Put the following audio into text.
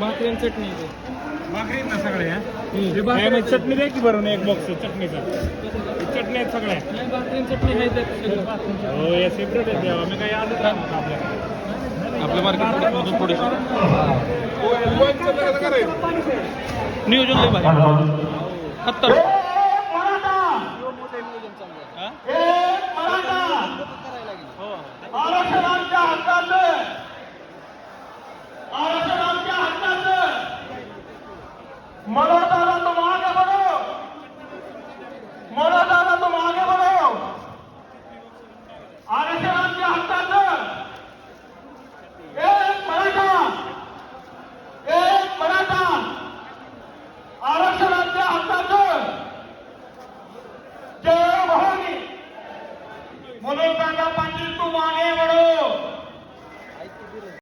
भाकरी चटणी? आहे. भाकरी ना सगळ्या ते भाकरी- चटणी द्या की भरून एक बॉक्स चटणीचा. चटणी आहेत सगळ्या. नाही चटणी सगळं. हो या सेपरेट आहेत द्यावा मी काही आजच राहणार आपल्याकडे आपल्या. मार्केट थोडीशी. नियोजन लय भारी. हत्तर हा? हो. ਉਹਨੇ ਪਾਂਦਾ ਪੰਜ ਤੂੰ ਮੰਗੇ ਵੜੋ